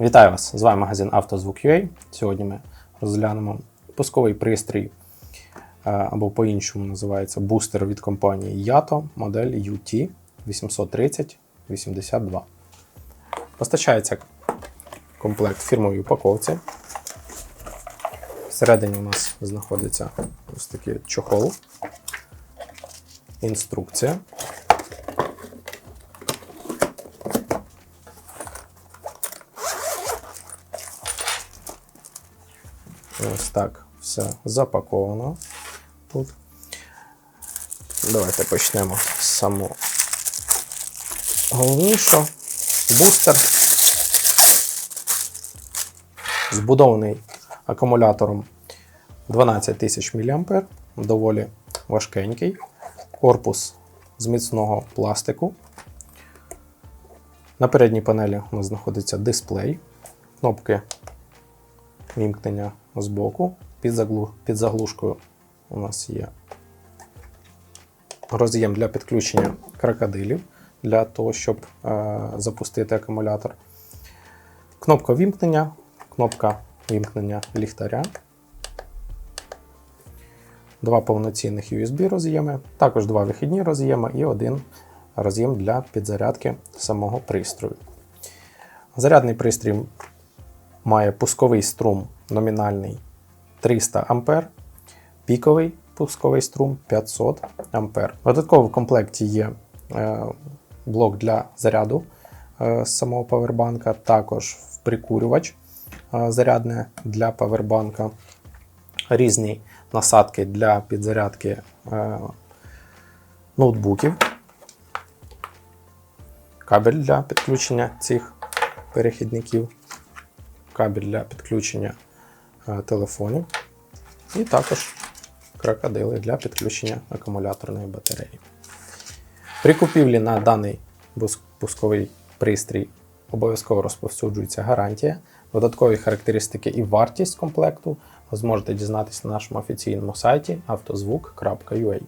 Вітаю вас! З вами магазин «Автозвук.UA». Сьогодні ми розглянемо пусковий пристрій е, або по-іншому називається бустер від компанії Yato модель UT 830-82. Постачається комплект фірмовій упаковці. Всередині у нас знаходиться ось такий чохол, інструкція. Ось так все запаковано тут. Давайте почнемо з самого головнішого. Бустер. Збудований акумулятором 12 тисяч мА, доволі важкенький. Корпус з міцного пластику. На передній панелі у нас знаходиться дисплей, кнопки вімкнення збоку. Під, заглу... під заглушкою у нас є роз'єм для підключення крокодилів для того, щоб е, запустити акумулятор. Кнопка вімкнення, кнопка вімкнення ліхтаря. Два повноцінних USB роз'єми, також два вихідні роз'єми і один роз'єм для підзарядки самого пристрою. Зарядний пристрій має пусковий струм номінальний 300 А, піковий пусковий струм 500 А. Додатково в комплекті є е, блок для заряду е, з самого павербанка, також прикурювач е, зарядне для павербанка, різні насадки для підзарядки ноутбуків, кабель для підключення цих перехідників кабель для підключення е, телефонів, і також крокодили для підключення акумуляторної батареї. При купівлі на даний пусковий пристрій обов'язково розповсюджується гарантія, додаткові характеристики і вартість комплекту ви зможете дізнатися на нашому офіційному сайті автозвук.ua.